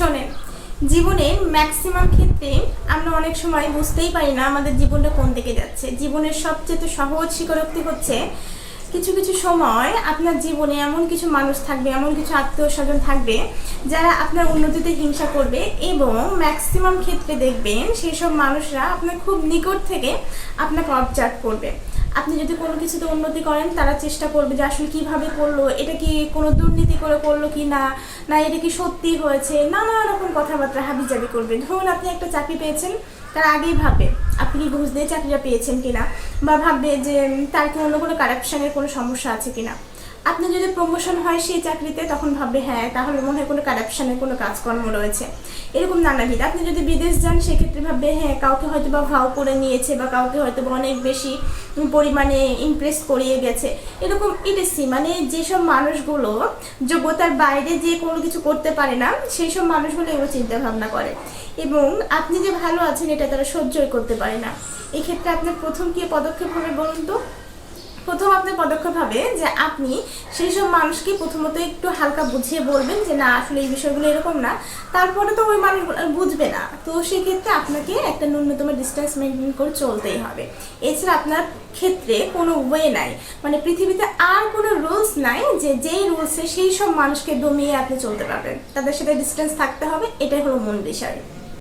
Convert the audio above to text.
শোনেন, জীবনে ম্যাক্সিমাম ক্ষেত্রে আমরা অনেক সময় বুঝতেই পারি না আমাদের জীবনটা কোন দিকে যাচ্ছে। জীবনের সবচেয়ে সহজ স্বীকারোক্তি হচ্ছে, কিছু কিছু সময় আপনার জীবনে এমন কিছু মানুষ থাকবে, এমন কিছু আত্মীয় স্বজন থাকবে, যারা আপনার উন্নতিতে হিংসা করবে এবং ম্যাক্সিমাম ক্ষেত্রে দেখবেন সেই সব মানুষরা আপনার খুব নিকট থেকে আপনাকে অবজার্ভ করবে। আপনি যদি কোনো কিছুতে উন্নতি করেন, তারা চেষ্টা করবে যে আসলে কীভাবে করল, এটা কি কোনো দুর্নীতি করে করল কি না না এটা কি সত্যি হয়েছে, নানা রকম কথাবার্তা হাবিজাবি করবে। ধরুন আপনি একটা চাকরি পেয়েছেন, তার আগেই ভাবে আপনি কি ঘুষ দিয়ে চাকরিটা পেয়েছেন কিনা? বা ভাববে যে তার কি অন্য কোনো কারাপশানের কোনো সমস্যা আছে কিনা? আপনি যদি প্রমোশন হয় সেই চাকরিতে, তখন ভাববে হ্যাঁ তাহলে মনে হয় কোনো কারাপশনের কোনো কাজকর্ম রয়েছে। এরকম নানাবিধ আপনি যদি বিদেশ যান, সেক্ষেত্রে ভাববে হ্যাঁ কাউকে হয়তো বা ভাও করে নিয়েছে বা কাউকে হয়তো বা অনেক বেশি পরিমাণে ইমপ্রেস করিয়ে গেছে। এরকম ইটেসি মানে যেসব মানুষগুলো যোগ্যতার বাইরে যে কোনো কিছু করতে পারে না সেই সব মানুষগুলো এগুলো চিন্তা ভাবনা করে। এবং আপনি যে ভালো আছেন, এটা তারা সহ্যই করতে পারে না। এক্ষেত্রে আপনার প্রথম কি পদক্ষেপ হবে বলুন তো? প্রথম আপনার পদক্ষেপ হবে যে আপনি সেই সব মানুষকে প্রথমত একটু হালকা বুঝিয়ে বলবেন যে না, আসলে এই বিষয়গুলো এরকম না। তারপরে তো ওই মানুষ বুঝবে না। তো সেক্ষেত্রে আপনাকে একটা ন্যূনতম ডিস্টেন্স মেনটেন করে চলতেই হবে। এছাড়া আপনার ক্ষেত্রে কোনো ওয়ে নাই। মানে পৃথিবীতে আর কোনো রুলস নাই যে যেই রুলসে সেই সব মানুষকে দমিয়ে আপনি চলতে পারবেন। তাদের সাথে ডিস্টেন্স থাকতে হবে, এটাই হলো মূল বিষয়।